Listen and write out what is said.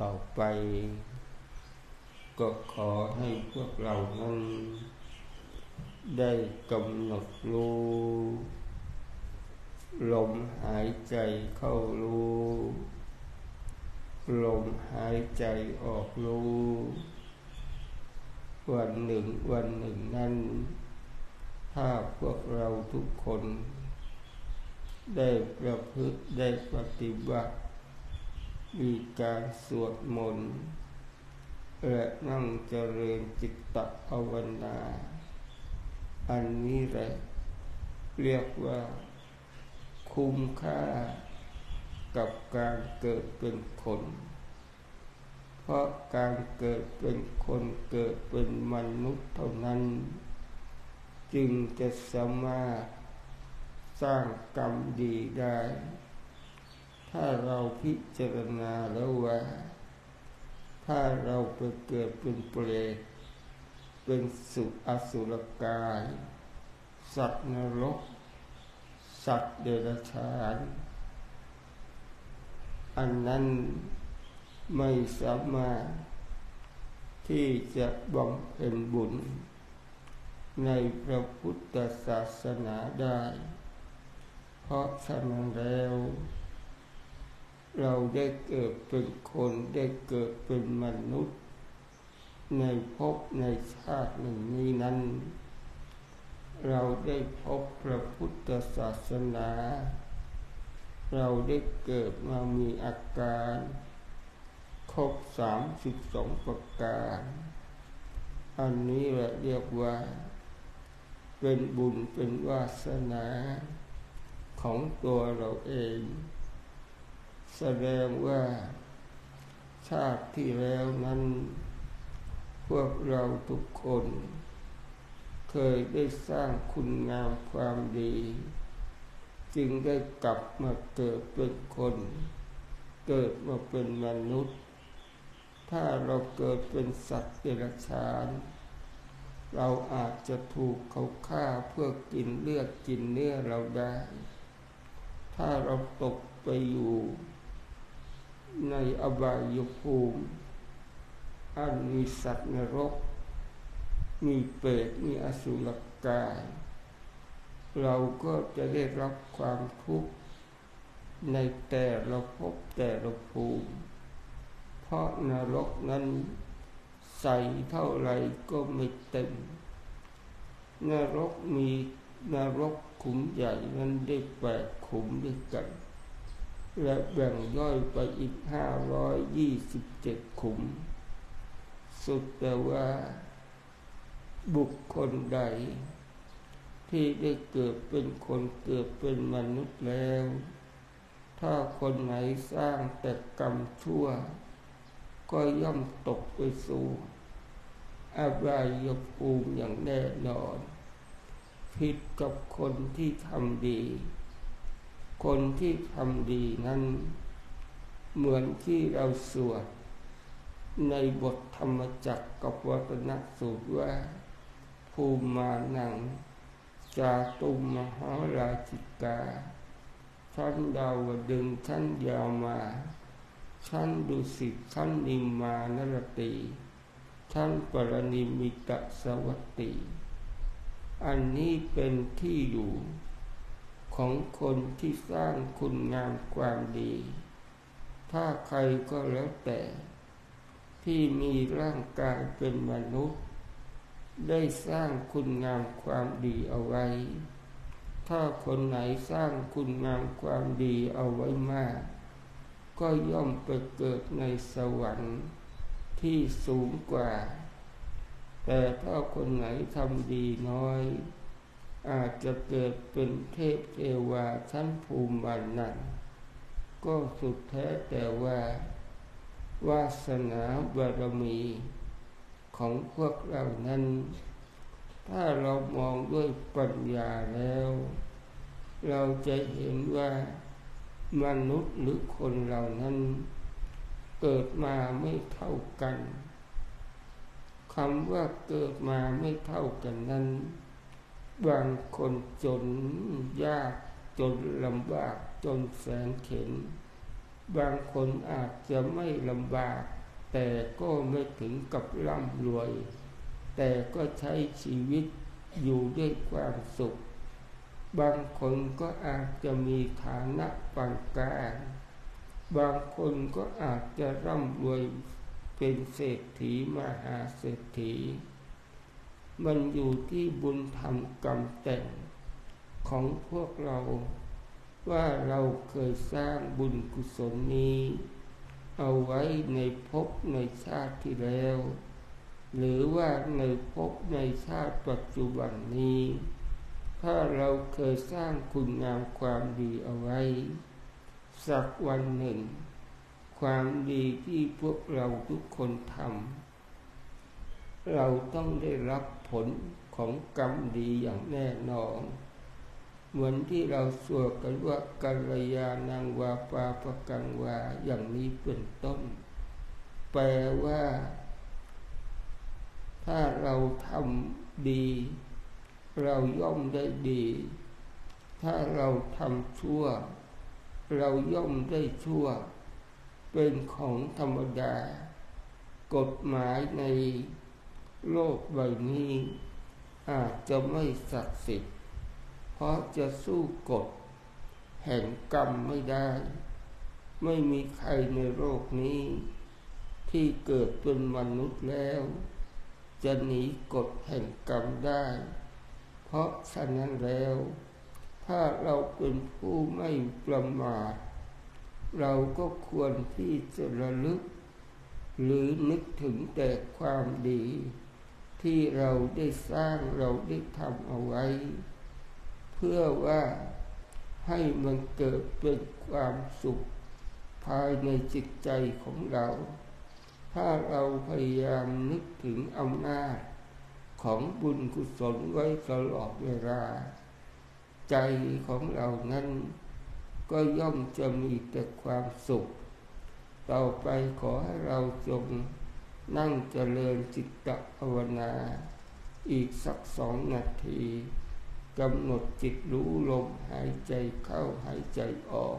ต่อไป ก็ขอให้พวกเรานั้นได้กำหนดรู้ลมหายใจเข้ารู้ลมหายใจออกรู้ วันหนึ่งวันหนึ่งนั้น ถ้าพวกเราทุกคน ได้ประพฤติได้ปฏิบัติ มีการสวดมนต์และนั่งเจริญจิตตภาวนา อันนี้แหละเรียกว่าคุ้มค่ากับการเกิดเป็นคน เพราะการเกิดเป็นคนเกิดเป็นมนุษย์เท่านั้น จึงจะสามารถสร้างกรรมดีได้ ถ้าเราพิจารณาแล้วว่า ถ้าเราไปเกิดเป็นเปรตเป็นสุอสุรกาย สัตว์นรก สัตว์เดรัจฉาน อันนั้นไม่สามารถที่จะบำเพ็ญบุญ ในพระพุทธศาสนาได้ เพราะฉะนั้นแล้ว เราได้เกิดเป็นคนได้เกิดเป็นมนุษย์ ในภพในชาติหนึ่งนี้นั้น เราได้พบพระพุทธศาสนา เราได้เกิดมามีอาการครบสามสิบสองประการ อันนี้แหละเรียกว่า เป็นบุญเป็นวาสนาของตัวเราเอง แสดงว่าชาติที่แล้วนั้น พวกเราทุกคน เคยได้สร้างคุณงามความดี จึงได้กลับมาเกิดเป็นคน เกิดมาเป็นมนุษย์ ถ้าเราเกิดเป็นสัตว์เดรัจฉาน เราอาจจะถูกเขาฆ่าเพื่อกินเลือดกินเนื้อเราได้ ถ้าเราตกไปอยู่ ในอบายภูมิอันมีสัตว์นรก มีเปรตมีอสุรกาย เราก็จะได้รับความทุกข์ในแต่ละภพแต่ละภูมิ เพราะนรกนั้นใส่เท่าไรก็ไม่เต็ม นรกมีนรกขุมใหญ่นั้นได้แปดขุมด้วยกัน และแบ่งย่อยไปอีกห้ารอยยี่สิบเจ็ดขุม สุดแต่ว่าบุคคลใด ที่ได้เกิดเป็นคนเกิดเป็นมนุษย์แล้ว ถ้าคนไหนสร้างแต่กรรมชั่ว ก็ย่อมตกไปสู่อบายภูมิอย่างแน่นอน ผิดกับคนที่ทำดี คนที่ทำดีนั้น เหมือนที่เราสวดในบทธรรมจักรกับวัตนสูตรว่า ภูมานัง จาตุมมหาราชิกาชั้นดาวดึงชั้นยาวมาชั้นดุสิตชั้นนิมมานรตีชั้นปรนิมิตสวัตติ อันนี้เป็นที่อยู่ ของคนที่สร้างคุณงามความดี ถ้าใครก็แล้วแต่ ที่มีร่างกายเป็นมนุษย์ ได้สร้างคุณงามความดีเอาไว้ ถ้าคนไหนสร้างคุณงามความดีเอาไว้มาก ก็ย่อมไปเกิดในสวรรค์ที่สูงกว่า แต่ถ้าคนไหนทำดีน้อย อาจจะเกิดเป็นเทพเทวาชั้นภูมิบันนั้นก็สุดแท้แต่ว่า วาสนาบารมีของพวกเรานั้น ถ้าเรามองด้วยปัญญาแล้ว เราจะเห็นว่ามนุษย์หรือคนเหล่านั้น เกิดมาไม่เท่ากันคำว่าเกิดมาไม่เท่ากันนั้น บางคนจนยากจนลำบากจนแสนเข็น บางคนอาจจะไม่ลำบาก แต่ก็ไม่ถึงกับร่ำรวย แต่ก็ใช้ชีวิตอยู่ด้วยความสุข บางคนก็อาจจะมีฐานะปานกลางบางคนก็อาจจะร่ำรวยเป็นเศรษฐีมหาเศรษฐี มันอยู่ที่บุญธรรมกรรมแต่งของพวกเราว่าเราเคยสร้างบุญกุศลนี้ เอาไว้ในภพในชาติที่แล้ว หรือว่าในภพในชาติปัจจุบันนี้ ถ้าเราเคยสร้างคุณงามความดีเอาไว้ สักวันหนึ่ง ความดีที่พวกเราทุกคนทำเราต้องได้รับ ผลของกรรมดีอย่างแน่นอน เหมือนที่เราสวดกันว่ากัลยาณังวาปาปกังวาอย่างนี้เป็นต้น แปลว่า ถ้าเราทำดี เราย่อมได้ดี ถ้าเราทำชั่ว เราย่อมได้ชั่ว เป็นของธรรมดา กฎหมายใน โลกใบนี้อาจจะไม่ศักดิ์สิทธิ์ เพราะจะสู้กฎแห่งกรรมไม่ได้ ไม่มีใครในโลกนี้ ที่เกิดเป็นมนุษย์แล้ว จะหนีกฎแห่งกรรมได้ เพราะฉะนั้นแล้ว ถ้าเราเป็นผู้ไม่ประมาท เราก็ควรที่จะระลึก หรือนึกถึงแต่ความดี ที่เราได้สร้างเราได้ทำเอาไว้ เพื่อว่าให้มันเกิดเป็นความสุขภายในจิตใจของเรา ถ้าเราพยายามนึกถึงอำนาจของบุญกุศลไว้ตลอดเวลา ใจของเรานั้น ก็ย่อมจะมีแต่ความสุข ต่อไปขอให้เราจง นั่งเจริญจิตตภาวนา อีกสักสองนาทีกำหนดจิตรู้ลมหายใจเข้าหายใจออก